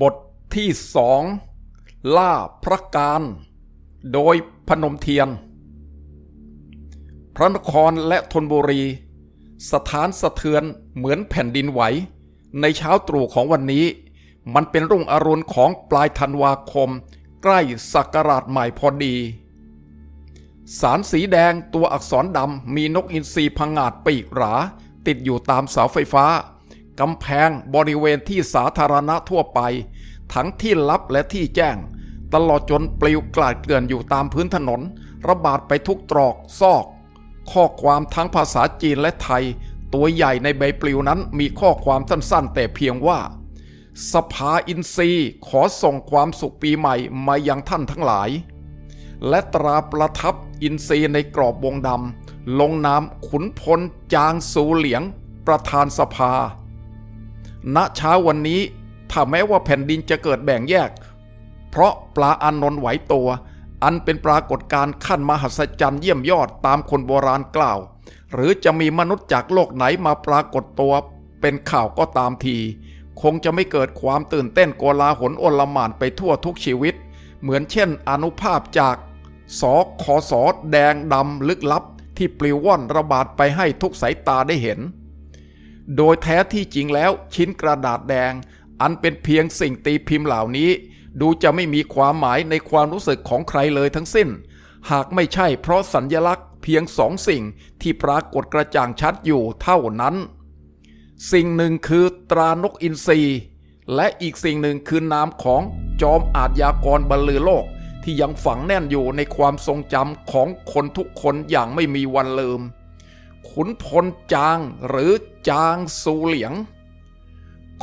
บทที่สองล่าพระการ โดยพนมเทียน พระนครและธนบุรี สถานสะเทือนเหมือนแผ่นดินไหว ในเช้าตรู่ของวันนี้ มันเป็นรุ่งอรุณของปลายธันวาคม ใกล้ศักราชใหม่พอดี สารสีแดงตัวอักษรดำมีนกอินทรีพังงาดปีกหรา ติดอยู่ตามเสาไฟฟ้า กำแพงบริเวณที่สาธารณะทั่วไป ทั้งที่ลับและที่แจ้ง ตลอดจนปลิวกลาดเกลื่อนอยู่ตามพื้นถนน ระบาดไปทุกตรอกซอก ข้อความทั้งภาษาจีนและไทย ตัวใหญ่ในใบปลิวนั้นมีข้อความสั้นๆ แต่เพียงว่า สภาอินทรีย์ขอส่งความสุขปีใหม่มายังท่านทั้งหลาย และตราประทับอินทรีย์ในกรอบวงดำลงนามขุนพลจางสูเหลียง ประธานสภา ณเช้าวันนี้ถ้าแม้ว่าแผ่นดินจะเกิดแบ่งแยก เพราะปลาอานนท์ไหวตัว อันเป็นปรากฏการณ์ขั้นมหัศจรรย์เยี่ยมยอดตามคนโบราณกล่าว หรือจะมีมนุษย์จากโลกไหนมาปรากฏตัว เป็นข่าวก็ตามที คงจะไม่เกิดความตื่นเต้นโกลาหลโอลหม่านไปทั่วทุกชีวิต เหมือนเช่น อนุภาพจากสอขอสอแดงดำลึกลับ ที่ปลิวว่อนระบาดไปให้ทุกสายตาได้เห็น โดยแท้ที่จริงแล้วชิ้นกระดาษแดง อันเป็นเพียงสิ่งตีพิมพ์เหล่านี้ ดูจะไม่มีความหมายในความรู้สึกของใครเลยทั้งสิ้น หากไม่ใช่เพราะสัญญลักษณ์เพียงสองสิ่งที่ปรากฏกระจ่างชัดอยู่เท่านั้น สิ่งหนึ่งคือตรานกอินทรีและอีกสิ่งหนึ่งคือนามของจอมอาทยากรบรรลือโลกที่ยังฝังแน่นอยู่ในความทรงจำของคนทุกคนอย่างไม่มีวันลืม ขุนพลจางหรือจางสูเหลียง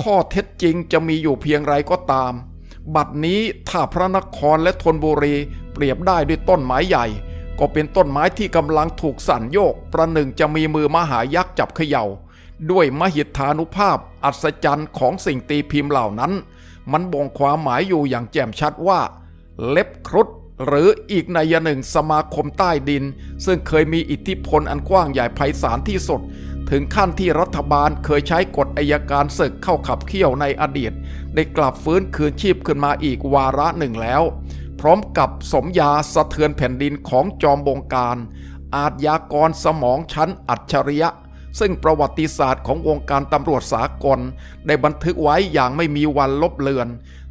ข้อเท็จจริงจะมีอยู่เพียงไรก็ตาม บัดนี้ถ้าพระนครและธนบุรีเปรียบได้ด้วยต้นไม้ใหญ่ ก็เป็นต้นไม้ที่กำลังถูกสั่นโยก ประหนึ่งจะมีมือมหายักษ์จับเขย่า ด้วยมหิทธานุภาพ อัศจรรย์ของสิ่งตีพิมพ์เหล่านั้น มันบ่งความหมายอยู่อย่างแจ่มชัดว่า เล็บครุฑ หรืออีกนัยหนึ่งสมาคมใต้ดิน ซึ่งเคยมีอิทธิพลอันกว้างใหญ่ไพศาลที่สุด ถึงขั้นที่รัฐบาลเคยใช้กฎอายการศึกเข้าขับเคี่ยวในอดีต ได้กลับฟื้นคืนชีพขึ้นมาอีกวาระหนึ่งแล้ว พร้อมกับสมยาสะเทือนแผ่นดินของจอมบงการ อาทยากรสมองชั้นอัจฉริยะซึ่งประวัติศาสตร์ของวงการตำรวจสากล ได้บันทึกไว้อย่างไม่มีวันลบเลือน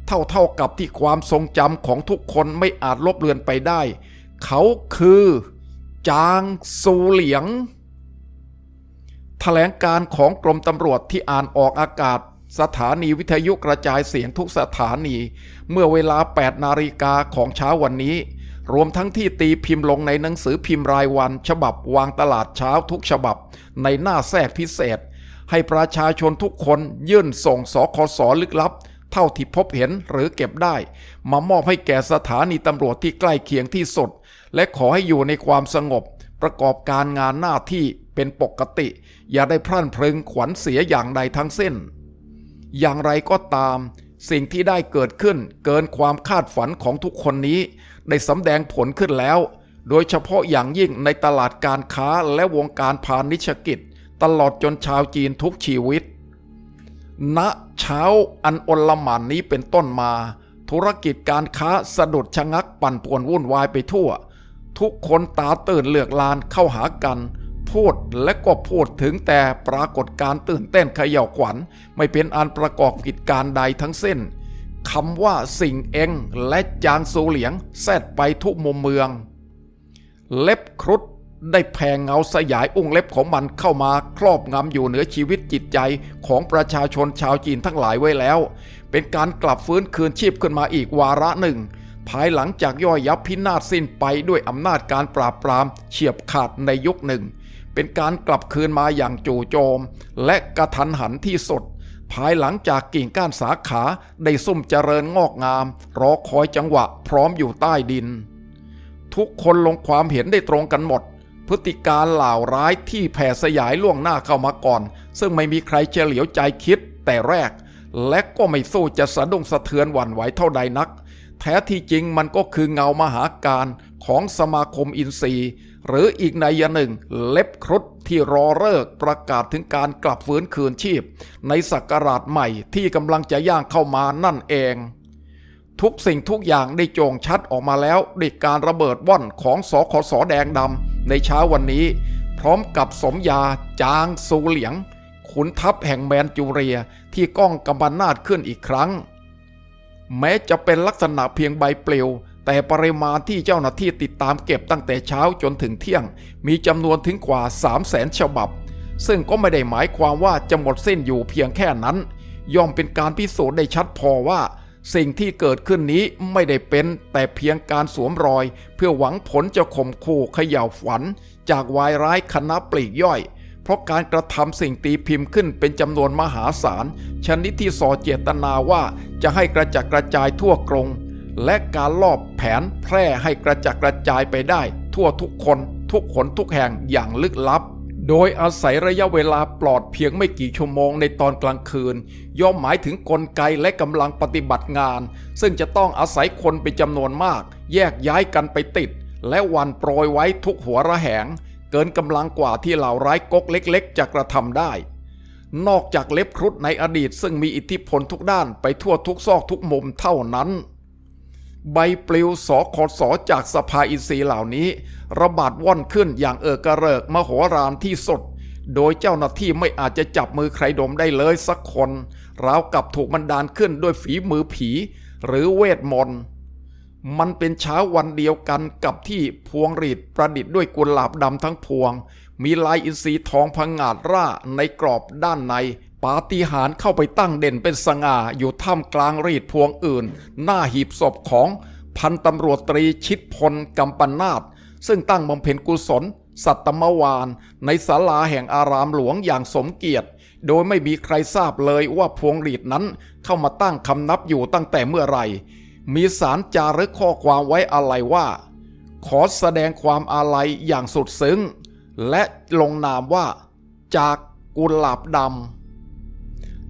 เท่าเท่ากับที่ความทรงจำของทุกคนไม่อาจลบเลือนไปได้ เขาคือ จางซูเหลียง แถลงการของกรมตำรวจที่อ่านออกอากาศ สถานีวิทยุกระจายเสียงทุกสถานี เมื่อเวลา 8 นาฬิกาของเช้าวันนี้ รวมทั้งที่ตีพิมพ์ลงในหนังสือพิมพ์รายวัน ฉบับวางตลาดเช้าทุกฉบับ ในหน้าแทรกพิเศษ ให้ประชาชนทุกคนยื่นส่งสคสลึกลับ เท่าที่พบเห็นหรือเก็บได้ มามอบให้แก่สถานีตำรวจที่ใกล้เคียงที่สุด และขอให้อยู่ในความสงบ ประกอบการงานหน้าที่เป็นปกติ อย่าได้พรั่นพรึงขวัญเสียอย่างใดทั้งสิ้น อย่างไรก็ตาม สิ่งที่ได้เกิดขึ้นเกินความคาดฝันของทุกคนนี้ ได้สำแดงผลขึ้นแล้ว โดยเฉพาะอย่างยิ่งในตลาดการค้าและวงการพาณิชยกิจ ตลอดจนชาวจีนทุกชีวิต ณเช้าอันอนลหมานนี้เป็นต้นมา ธุรกิจการค้าสะดุดชะงักปั่นป่วนวุ่นวายไปทั่ว ทุกคนตาตื่นเลือกลานเข้าหากัน พูดและก็พูดถึงแต่ปรากฏการตื่นเต้นเขย่าวขวัญ ไม่เป็นอันประกอบกิจการใดทั้งสิ้นคำว่าสิ่งเองและจางสูเหลียงแซดไปทุกมุมเมือง เล็บครุฑ ได้แผ่เงาสยายอุ้งเล็บของมันเข้ามาครอบงำอยู่เหนือชีวิตจิตใจของประชาชนชาวจีนทั้งหลายไว้แล้ว เป็นการกลับฟื้นคืนชีพขึ้นมาอีกวาระหนึ่ง ภายหลังจากย่อยยับพินาศสิ้นไปด้วยอำนาจการปราบปรามเฉียบขาดในยุคหนึ่ง เป็นการกลับคืนมาอย่างจู่โจม และกระทันหันที่สุดภายหลังจากกิ่งก้านสาขาได้ซุ่มเจริญงอกงาม รอคอยจังหวะพร้อมอยู่ใต้ดิน ทุกคนลงความเห็นได้ตรงกันหมด พฤติการเหล่าร้ายที่แผ่สยายล่วงหน้าเข้ามาก่อน ซึ่งไม่มีใครเฉลียวใจคิดแต่แรก และก็ไม่สู้จะสะดุ้งสะเทือนหวั่นไหวเท่าใดนัก แท้ที่จริงมันก็คือเงามหาการของสมาคมอินทรีย์ หรืออีกนัยหนึ่ง เล็บครุฑที่รอเลิกประกาศถึงการกลับฟื้นคืนชีพ ในศักราชใหม่ที่กำลังจะย่างเข้ามานั่นเอง ทุกสิ่งทุกอย่างได้โจงชัดออกมาแล้วด้วยการระเบิดว่อนของสคสแดงดำในเช้าวันนี้ พร้อมกับสมยาจางสูเหลียง ขุนทัพแห่งแมนจูเรียที่ก้องกำบันนาดขึ้นอีกครั้ง แม้จะเป็นลักษณะเพียงใบเปลวแต่ปริมาณที่เจ้าหน้าที่ติดตามเก็บตั้งแต่เช้าจนถึงเที่ยง มีจำนวนถึงกว่า 3 0 0แสนฉบับ ซึ่งก็ไม่ได้หมายความว่าจะหมดสิ้นอยู่เพียงแค่นั้น ย่อมเป็นการพิสูจน์ได้ชัดพอว่า สิ่งที่เกิดขึ้นนี้ไม่ได้เป็นแต่เพียงการสวมรอย เพื่อหวังผลจะข่มขู่เขย่าฝัน จากวายร้ายคณะปลีกย่อย เพราะการกระทำสิ่งตีพิมพ์ขึ้นเป็นจำนวนมหาศาล ชนิดที่ส่อเจตนาว่าจะให้กระจัดกระจายทั่วกรง และการลอบแผนแพร่ให้กระจัดกระจายไปได้ ทั่วทุกคน ทุกขนทุกแห่งอย่างลึกลับ โดยอาศัยระยะเวลาปลอดเพียงไม่กี่ชั่วโมงในตอนกลางคืน ย่อมหมายถึงกลไกและกำลังปฏิบัติงาน ซึ่งจะต้องอาศัยคนเป็นจำนวนมาก แยกย้ายกันไปติด และหวันโปรยไว้ทุกหัวระแหง เกินกำลังกว่าที่เหล่าร้ายก๊กเล็ก ๆ จะกระทำได้ นอกจากเล็บครุฑในอดีตซึ่งมีอิทธิพลทุกด้านไปทั่วทุกซอกทุกมุมเท่านั้น ใบปลิวสอขอสอจากสภาอินทรีย์เหล่านี้ ระบาดว่อนขึ้นอย่างเออกระเริกมโหฬารที่สุด โดยเจ้าหน้าที่ไม่อาจจะจับมือใครดมได้เลยสักคนราวกับถูกบันดาลขึ้นด้วยฝีมือผี หรือเวทมนต์มันเป็นเช้าวันเดียวกันกับที่พวงหรีดประดิษฐ์ด้วยกุหลาบดำทั้งพวง มีลายอินทรีทองพังงาดร่าในกรอบด้านใน ปาฏิหาริย์เข้าไปตั้งเด่นเป็นสง่าอยู่ท่ามกลางรีดพวงอื่น หน้าหีบศพของพันตำรวจตรีชิดพลกำปนาตซึ่งตั้งบำเพ็ญกุศล สัตตมวาน ในศาลาแห่งอารามหลวงอย่างสมเกียรติ โดยไม่มีใครทราบเลยว่าพวงหรีดนั้นเข้ามาตั้งคำนับอยู่ตั้งแต่เมื่อไหร่ มีสารจารึกข้อความไว้อะไรว่า ขอแสดงความอาลัยอย่างสุดซึ้ง และลงนามว่า จากกุหลาบดำ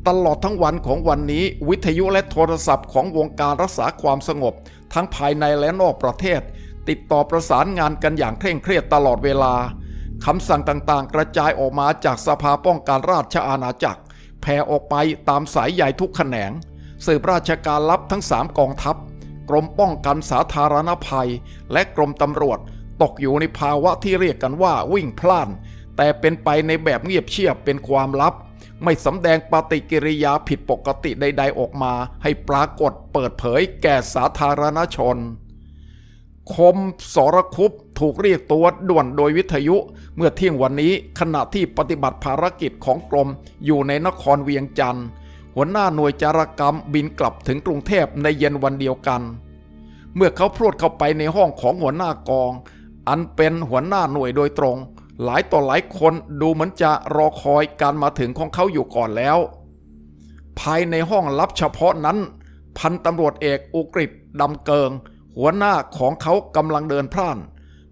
ตลอดทั้งวันของวันนี้ วิทยุและโทรศัพท์ของวงการรักษาความสงบ ทั้งภายในและนอกประเทศ ติดต่อประสานงานกันอย่างเคร่งเครียดตลอดเวลาคำสั่งต่างๆ กระจายออกมาจากสภาป้องกันราชอาณาจักรแผ่ออกไปตามสายใหญ่ทุกแขนงสืบราชการลับทั้งสามกองทัพ กรมป้องกันสาธารณภัย และกรมตำรวจ ตกอยู่ในภาวะที่เรียกกันว่าวิ่งพล่าน แต่เป็นไปในแบบเงียบเชียบเป็นความลับ ไม่สำแดงปฏิกิริยาผิดปกติใด ๆ ออกมา ให้ปรากฏเปิดเผยแก่สาธารณชน คมสรคุปถูกเรียกตัวด่วนโดยวิทยุ เมื่อเที่ยงวันนี้ขณะที่ปฏิบัติภารกิจของกรมอยู่ในนครเวียงจันทร์หัวหน้าหน่วยจารกรรมบินกลับถึงกรุงเทพในเย็นวันเดียวกัน เมื่อเขาพรวดเข้าไปในห้องของหัวหน้ากอง อันเป็นหัวหน้าหน่วยโดยตรง หลายต่อหลายคนดูเหมือนจะรอคอยการมาถึงของเขาอยู่ก่อนแล้ว ภายในห้องลับเฉพาะนั้น พันตำรวจเอกอุกฤษดำเกิง หัวหน้าของเขากำลังเดินพร่าน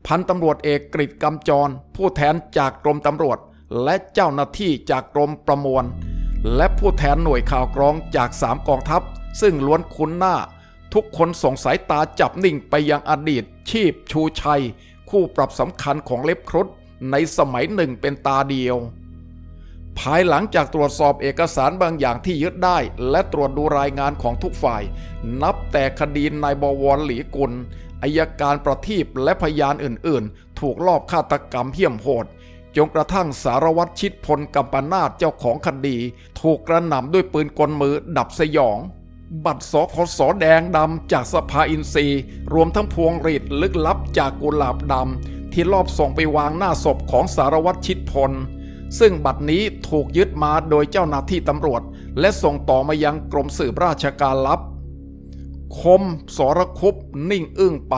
พันตำรวจเอกกฤษกำจร ผู้แทนจากกรมตำรวจ และเจ้าหน้าที่จากกรมประมวล และผู้แทนหน่วยข่าวกรองจากสามกองทัพ ซึ่งล้วนคุ้นหน้า ทุกคนส่งสายตาจับนิ่งไปยังอดีตชีพชูชัย คู่ปรับสำคัญของเล็บครุฑ ในสมัยหนึ่งเป็นตาเดียว ภายหลังจากตรวจสอบเอกสารบางอย่างที่ยึดได้ และตรวจดูรายงานของทุกฝ่าย นับแต่คดีนายบวรหลีกุลอายการประทีปและพยานอื่นๆ ถูกลอบฆาตกรรมเหี้ยมโหดจนกระทั่งสารวัตรชิดพลกัมปนาตเจ้าของคดี ถูกกระหน่ำด้วยปืนกลมือดับสยอง บัตรสคสแดงดำจากสภาอินทรีย์รวมทั้งพวงหรีดลึกลับจากกุหลาบดำ ที่ลอบส่งไปวางหน้าศพของสารวัตรชิดพล ซึ่งบัตรนี้ถูกยึดมาโดยเจ้าหน้าที่ตำรวจ และส่งต่อมายังกรมสืบราชการลับ คมสรคุปนิ่งอึ้งไป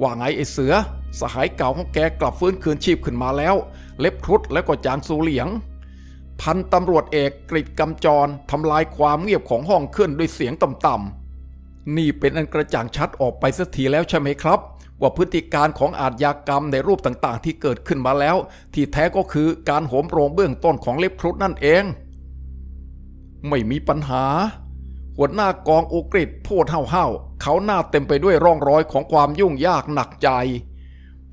ว่าไงไอ้เสือ สหายเก่าของแกกลับฟื้นคืนชีพขึ้นมาแล้ว เล็บครุฑและก็จางสูเหลียง พันตำรวจเอกกริดกำจรทำลายความเงียบของห้องขึ้นด้วยเสียงต่ำๆนี่เป็นอันกระจ่างชัดออกไปสักทีแล้วใช่ไหมครับ ว่าพฤติการของอาชญากรรมในรูปต่างๆ ที่เกิดขึ้นมาแล้ว ที่แท้ก็คือการโหมโรงเบื้องต้นของเล็บครุฑนั่นเอง ไม่มีปัญหา หัวหน้ากองอุกฤษพูดเห่าๆเขาหน้าเต็มไปด้วยร่องรอยของความยุ่งยากหนักใจ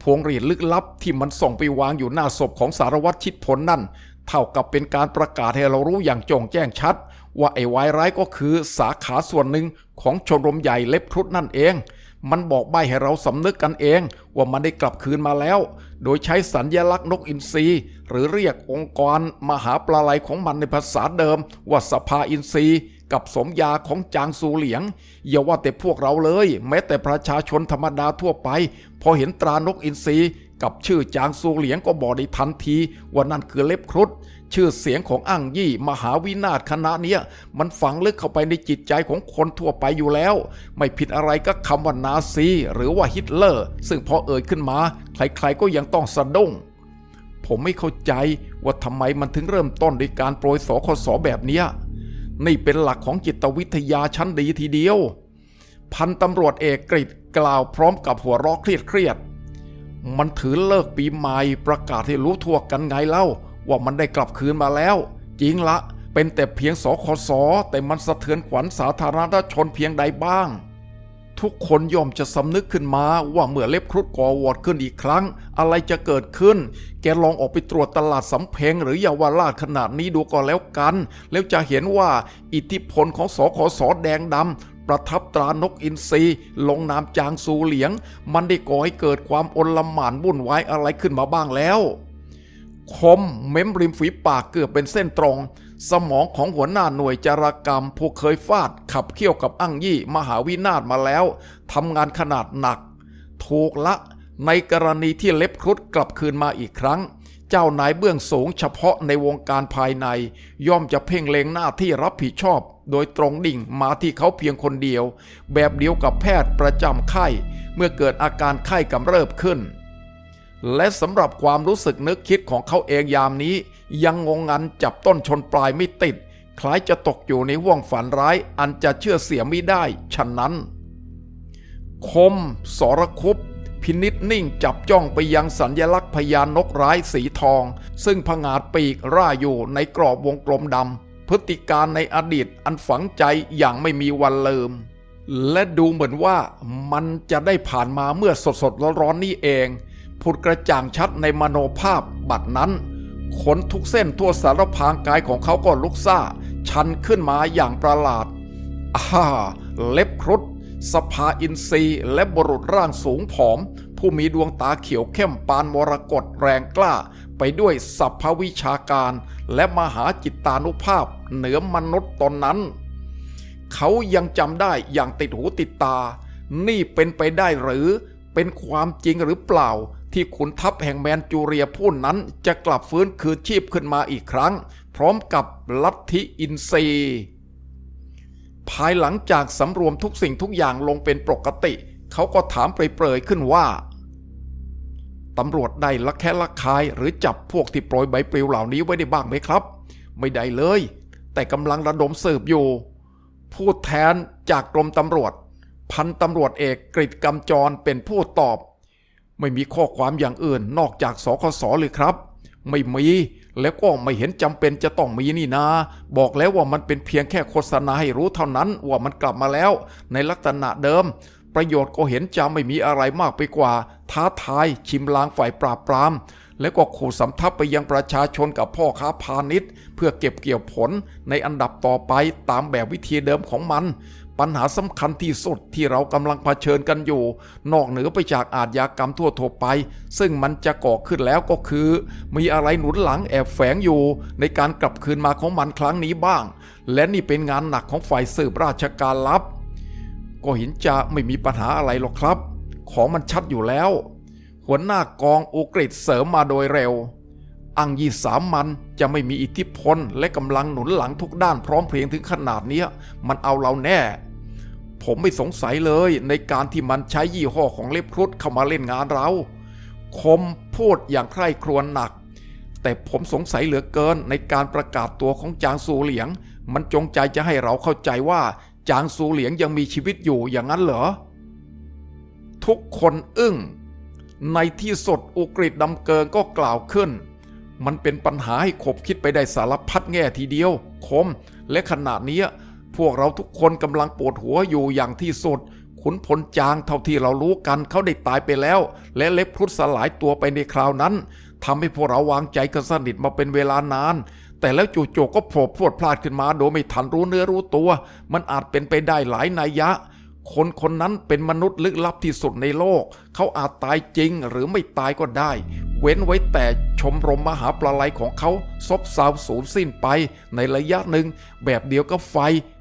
พวงหรีดลึกลับที่มันส่งไปวางอยู่หน้าศพของสารวัตรชิดผลนั่น เท่ากับเป็นการประกาศให้เรารู้อย่างจงแจ้งชัด ว่าไอ้วายร้ายก็คือสาขาส่วนหนึ่งของชมรมใหญ่เล็บครุฑนั่นเอง มันบอกใบให้เราสำนึกกันเองว่ามันได้กลับคืนมาแล้ว โดยใช้สัญญลักษณ์นกอินทรีหรือเรียกองค์กรมหาปลาไหลของมันในภาษาเดิม ว่าสภาอินทรีกับสมยาของจางซูเหลียง อย่าว่าแต่พวกเราเลย แม้แต่ประชาชนธรรมดาทั่วไป พอเห็นตรานกอินทรีกับชื่อจางซูเหลียงก็บอกได้ทันทีว่านั่นคือเล็บครุฑ ชื่อเสียงของอ้างยี่มหาวินาศคณะเนี้ยมันฝังลึกเข้าไปในจิตใจของคนทั่วไปอยู่แล้ว ไม่ผิดอะไรก็คำว่านาซีหรือว่าฮิตเลอร์ ซึ่งพอเอ่ยขึ้นมา ใครๆก็ยังต้องสะดุ้งผมไม่เข้าใจว่าทำไมมันถึงเริ่มต้นด้วยการโปรยสคสแบบเนี้ยนี่เป็นหลักของจิตวิทยาชั้นดีทีเดียว พันตำรวจเอกกฤษกล่าวพร้อมกับหัวเราะเครียดเครียดๆมันถือเลิกปีใหม่ประกาศให้รู้ทั่วกันไงเล่า ว่ามันได้กลับคืนมาแล้ว จริงละ เป็นแต่เพียงสคสแต่มันสะเทือนขวัญสาธารณชนเพียงใดบ้าง ทุกคนย่อมจะสำนึกขึ้นมาว่าเมื่อเล็บครุฑก่อวอดขึ้นอีกครั้ง อะไรจะเกิดขึ้น แกลองออกไปตรวจตลาดสำเพ็งหรือเยาวราชขนาดนี้ดูก็แล้วกัน แล้วจะเห็นว่าอิทธิพลของสคสแดงดำประทับตรานกอินทรีลงนามจางซูเหลียง มันได้ก่อให้เกิดความอลหม่านวุ่นวายอะไรขึ้นมาบ้างแล้ว คมเม้มริมฝีปากเกือบเป็นเส้นตรง สมองของหัวหน้าหน่วยจารกรรม ผู้เคยฟาดขับเคี่ยวกับอั้งยี่มหาวินาศมาแล้วทำงานขนาดหนัก ถูกละในกรณีที่เล็บครุฑกลับคืนมาอีกครั้ง เจ้านายเบื้องสูงเฉพาะในวงการภายใน ย่อมจะเพ่งเล็งหน้าที่รับผิดชอบ โดยตรงดิ่งมาที่เขาเพียงคนเดียว แบบเดียวกับแพทย์ประจำไข้ เมื่อเกิดอาการไข้กำเริบขึ้น และสำหรับความรู้สึกนึกคิดของเขาเองยามนี้ ยังงงงันจับต้นชนปลายไม่ติด คล้ายจะตกอยู่ในห่วงฝันร้ายอันจะเชื่อเสียไม่ได้ ฉะนั้น คม สรคุปพินิษนิ่งจับจ้องไปยังสัญญลักษณ์พญานกร้ายสีทอง ซึ่งผงาดปีกร่าอยู่ในกรอบวงกลมดำพฤติการในอดีตอันฝังใจอย่างไม่มีวันลืม และดูเหมือนว่ามันจะได้ผ่านมาเมื่อสดๆร้อนๆนี่เอง ผุดกระจ่างชัดในมโนภาพบัดนั้น ขนทุกเส้นทั่วสารพางกายของเขาก็ลุกซ่า ชันขึ้นมาอย่างประหลาดอาเล็บครุฑสภาอินทรีย์และบุรุษร่างสูงผอม ผู้มีดวงตาเขียวเข้มปานมรกตแรงกล้า ไปด้วยสัพพวิชาการ และมหาจิตานุภาพเหนือมนุษย์ตนนั้น เขายังจำได้อย่างติดหูติดตา นี่เป็นไปได้หรือเป็นความจริงหรือเปล่า ที่ขุนทัพแห่งแมนจูเรียผู้นั้นจะกลับฟื้นคืนชีพขึ้นมาอีกครั้ง พร้อมกับลัทธิอินทรีย์ภายหลังจากสำรวมทุกสิ่งทุกอย่างลงเป็นปกติ เขาก็ถามเปรยๆขึ้นว่าตำรวจได้ละแคะละคายหรือจับพวกที่โปรยใบปลิวเหล่านี้ไว้ได้บ้างไหมครับ ไม่ได้เลย แต่กำลังระดมสืบอยู่ผู้แทนจากกรมตำรวจ พันตำรวจเอกกฤษกำจรเป็นผู้ตอบ ไม่มีข้อความอย่างอื่นนอกจากสคสเลยครับ ไม่มีแล้วก็ไม่เห็นจำเป็นจะต้องมีนี่นาบอกแล้วว่ามันเป็นเพียงแค่โฆษณาให้รู้เท่านั้นว่ามันกลับมาแล้ว ในลักษณะเดิม ประโยชน์ก็เห็นจะไม่มีอะไรมากไปกว่า ท้าทายชิมลางฝ่ายปราบปราม แล้วก็ขู่สำทับไปยังประชาชนกับพ่อค้าพาณิชย์ เพื่อเก็บเกี่ยวผลในอันดับต่อไปตามแบบวิธีเดิมของมัน ปัญหาสำคัญที่สุดที่เรากำลังเผชิญกันอยู่ นอกเหนือไปจากอาชญากรรมทั่วทั่วไป ซึ่งมันจะก่อขึ้นแล้วก็คือ มีอะไรหนุนหลังแอบแฝงอยู่ ในการกลับคืนมาของมันครั้งนี้บ้าง และนี่เป็นงานหนักของฝ่ายสืบราชการลับ ก็เห็นจะไม่มีปัญหาอะไรหรอกครับ ของมันชัดอยู่แล้ว หัวหน้ากองอุกฤษเสริมมาโดยเร็วอังยีสามมันจะไม่มีอิทธิพลและกำลังหนุนหลังทุกด้านพร้อมเพรียงถึงขนาดนี้มันเอาเราแน่ ผมไม่สงสัยเลยในการที่มันใช้ยี่ห้อของเล็บครุฑเข้ามาเล่นงานเรา คมพูดอย่างใคร่ครวญหนัก แต่ผมสงสัยเหลือเกินในการประกาศตัวของจางซูเหลียง มันจงใจจะให้เราเข้าใจว่า จางซูเหลียงยังมีชีวิตอยู่อย่างนั้นเหรอ ทุกคนอึ้ง ในที่สุดอุกฤษดำเกิงก็กล่าวขึ้น มันเป็นปัญหาให้ขบคิดไปได้สารพัดแง่ทีเดียว คม และขณะเนี้ พวกเราทุกคนกำลังปวดหัวอยู่อย่างที่สุด ขุนพลจางเท่าที่เรารู้กันเขาได้ตายไปแล้ว และเล็บครุฑสลายตัวไปในคราวนั้นทำให้พวกเราวางใจกันสนิทมาเป็นเวลานาน แต่แล้วจู่ๆก็โผล่พรวดพลาดขึ้นมาโดยไม่ทันรู้เนื้อรู้ตัว มันอาจเป็นไปได้หลายนัยยะ คนคนนั้นเป็นมนุษย์ลึกลับที่สุดในโลก เขาอาจตายจริงหรือไม่ตายก็ได้ เว้นไว้แต่ชมรมมหาปลาไหลของเขาซบเซาสูญสิ้นไปในระยะหนึ่งแบบเดียวกับไฟ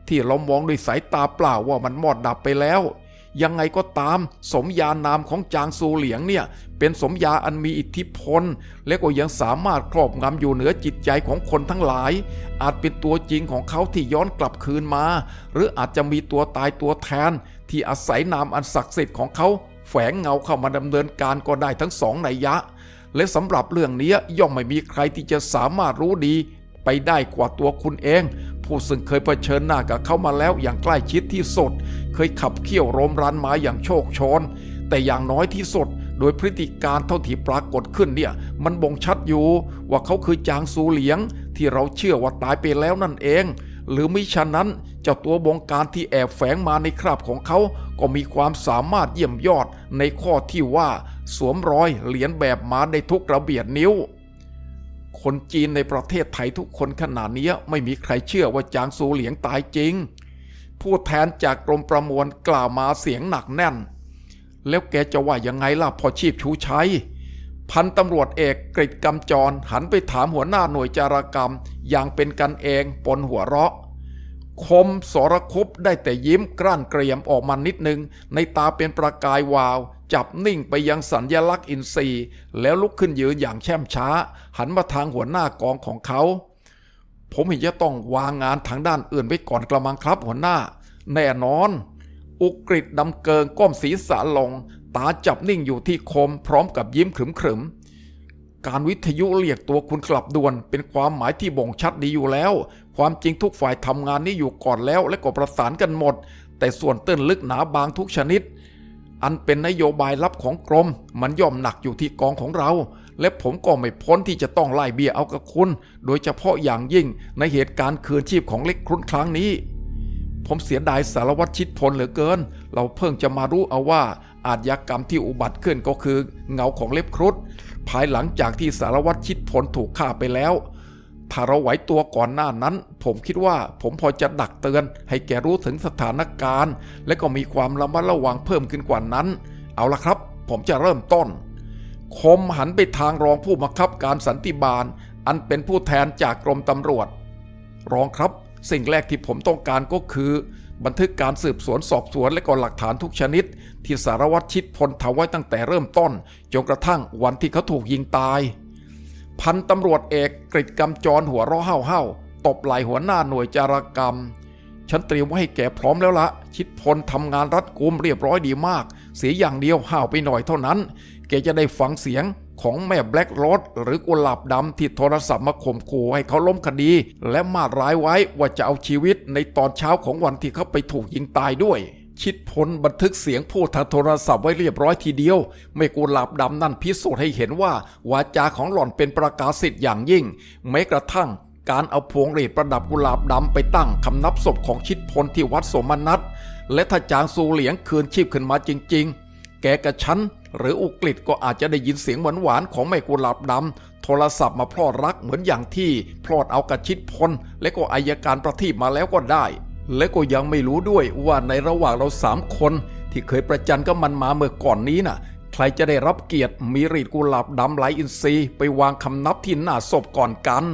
ที่เรามองด้วยสายตาเปล่าว่ามันมอดดับไปแล้ว ยังไงก็ตาม สมญานามของจางซูเหลียงเนี่ย เป็นสมญาอันมีอิทธิพล และก็ยังสามารถครอบงำอยู่เหนือจิตใจของคนทั้งหลาย อาจเป็นตัวจริงของเขาที่ย้อนกลับคืนมา หรืออาจจะมีตัวตายตัวแทน ที่อาศัยนามอันศักดิ์สิทธิ์ของเขาแฝงเงาเข้ามาดำเนินการก็ได้ทั้งสองนัยยะ และสำหรับเรื่องนี้ย่อมไม่มีใครที่จะสามารถรู้ดีไปได้กว่าตัวคุณเอง ผู้ซึ่งเคยเผชิญหน้ากับเขามาแล้วอย่างใกล้ชิดที่สุด เคยขับเคี่ยวโรมรันมาอย่างโชคโชน แต่อย่างน้อยที่สุด โดยพฤติการเท่าที่ปรากฏขึ้นเนี่ย มันบ่งชัดอยู่ว่าเขาคือจางซูเหลียง ที่เราเชื่อว่าตายไปแล้วนั่นเอง หรือมิฉะนั้นเจ้าตัวบงการที่แอบแฝงมาในคราบของเขา ก็มีความสามารถเยี่ยมยอดในข้อที่ว่า สวมรอยเหรียญแบบมาในทุกระเบียดนิ้ว คนจีนในประเทศไทยทุกคนขนาดนี้ไม่มีใครเชื่อว่าจางซูเหลียงตายจริง ผู้แทนจากกรมประมวลกล่าวมาเสียงหนักแน่น แล้วแกจะว่ายังไงล่ะพอชีพชูชัยพันตำรวจเอกกฤษกำจรหันไปถามหัวหน้าหน่วยจารกรรม อย่างเป็นกันเองปนหัวเราะ คมสรคุปได้แต่ยิ้มกลั้นเกรียมออกมานิดนึง ในตาเป็นประกายวาว จับนิ่งไปยังสัญญลักษณ์อินทรีย์ แล้วลุกขึ้นยืนอย่างแช่มช้า หันมาทางหัวหน้ากองของเขา ผมเห็นจะต้องวางงานทางด้านอื่นไว้ก่อนกระมังครับหัวหน้า แน่นอน อุกฤษดำเกิงก้มศีรษะลง ตาจับนิ่งอยู่ที่คม พร้อมกับยิ้มขรึมๆการวิทยุเรียกตัวคุณกลับด่วน เป็นความหมายที่บ่งชัดดีอยู่แล้ว ความจริงทุกฝ่ายทำงานนี้อยู่ก่อนแล้ว และก็ประสานกันหมด แต่ส่วนตื้นลึกหนาบางทุกชนิด อันเป็นนโยบายลับของกรม มันย่อมหนักอยู่ที่กองของเรา และผมก็ไม่พ้นที่จะต้องไล่เบี้ยเอากับคุณ โดยเฉพาะอย่างยิ่งในเหตุการณ์คืนชีพของเล็กครุนครั้งนี้ ผมเสียดายสารวัตรชิดพลเหลือเกิน เราเพิ่งจะมารู้เอาว่า อาชญากรรมที่อุบัติขึ้นก็คือ เงาของเล็บครุฑภายหลังจากที่สารวัตรชิดพลถูกฆ่าไปแล้ว ถ้าเราไหวตัวก่อนหน้านั้น ผมคิดว่าผมพอจะดักเตือน ให้แกรู้ถึงสถานการณ์ และก็มีความระมัดระวังเพิ่มขึ้นกว่านั้น เอาละครับ ผมจะเริ่มต้น คมหันไปทางรองผู้บังคับการสันติบาล อันเป็นผู้แทนจากกรมตำรวจ รองครับ สิ่งแรกที่ผมต้องการก็คือ บันทึกการสืบสวนสอบสวนและก็หลักฐานทุกชนิด ที่สารวัตรชิดพลทำไว้ตั้งแต่เริ่มต้นจนกระทั่งวันที่เขาถูกยิงตาย พันตำรวจเอกกฤษกำจรหัวเราะเห่าเห่าตบไหล่หัวหน้าหน่วยจารกรรม ฉันเตรียมไว้ให้แกพร้อมแล้วละชิดพลทำงานรัดกุมเรียบร้อยดีมาก เสียอย่างเดียวห่าวไปหน่อยเท่านั้น แกจะได้ฟังเสียงของแม่แบล็กโรดหรือกุหลาบดำที่โทรศัพท์มาข่มขู่ให้เขาล้มคดี และมาดร้ายไว้ว่าจะเอาชีวิตในตอนเช้าของวันที่เขาไปถูกยิงตายด้วย ชิดพลบันทึกเสียงพูดทางโทรศัพท์ไว้เรียบร้อยทีเดียว ไม่กุหลาบดำนั่นพิสูจน์ให้เห็นว่า วาจาของหล่อนเป็นประกาศสิทธิ์อย่างยิ่ง แม้กระทั่ง การเอาพวงหรีดประดับกุหลาบดำไปตั้งคำนับศพของชิดพลที่วัดสมนัตและถ้าจางซูเหลียงคืนชีพขึ้นมาจริง ๆ แกกับฉันหรืออุกฤษก็อาจจะได้ยินเสียงหวานๆของแม่กุหลาบดำโทรศัพท์มาพลอดรักเหมือนอย่างที่พลอดเอากระชิดพลและก็อายการประทีปมาแล้วก็ได้ และก็ยังไม่รู้ด้วยว่าในระหว่างเราสามคนที่เคยประจันกับมันมาเมื่อก่อนนี้น่ะ ใครจะได้รับเกียรติมีรีดกุหลาบดำไหลอินทรีไปวางคำนับที่หน้าศพก่อนกัน